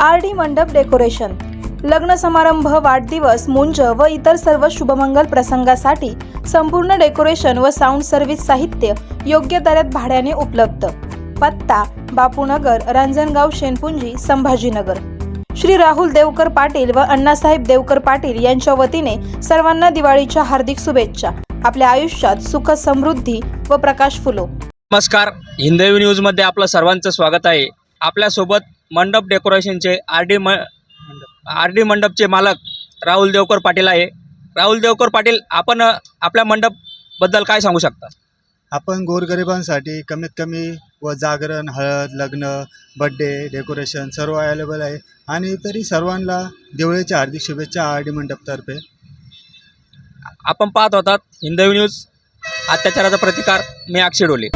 R D मंडप decoration. लग्न समारंभ वाढदिवस मुंज व इतर सर्व शुभमंगल प्रसंगासाठी संपूर्ण डेकोरेशन व साऊंड सर्व्हिस साहित्य योग्य दरात भाड्याने उपलब्ध. पत्ता बापूनगर रांजणगाव शेनपुंजी संभाजीनगर. श्री राहुल देवकर पाटील व अण्णासाहेब देवकर पाटील यांच्या वतीने सर्वांना दिवाळीच्या हार्दिक शुभेच्छा. आपल्या आयुष्यात सुख समृद्धी व प्रकाश फुलो. नमस्कार. हिंदवी न्यूजमध्ये आपलं सर्वांचं स्वागत आहे. आपल्यासोबत मंडप डेकोरेशनचे आर डी म आर डी मंडपचे मालक राहुल देवकर पाटील आहे. राहुल देवकर पाटील आपण आपल्या मंडपबद्दल काय सांगू शकता? आपण गोरगरिबांसाठी कमीत कमी व जागरण हळद लग्न बड्डे डेकोरेशन सर्व अवेलेबल आहे. आणि तरी सर्वांना दिवाळीच्या हार्दिक शुभेच्छा आर डी मंडपतर्फे. आपण पाहत होतात हिंदवी न्यूज अत्याचाराचा प्रतिकार मी अक्षय डोले.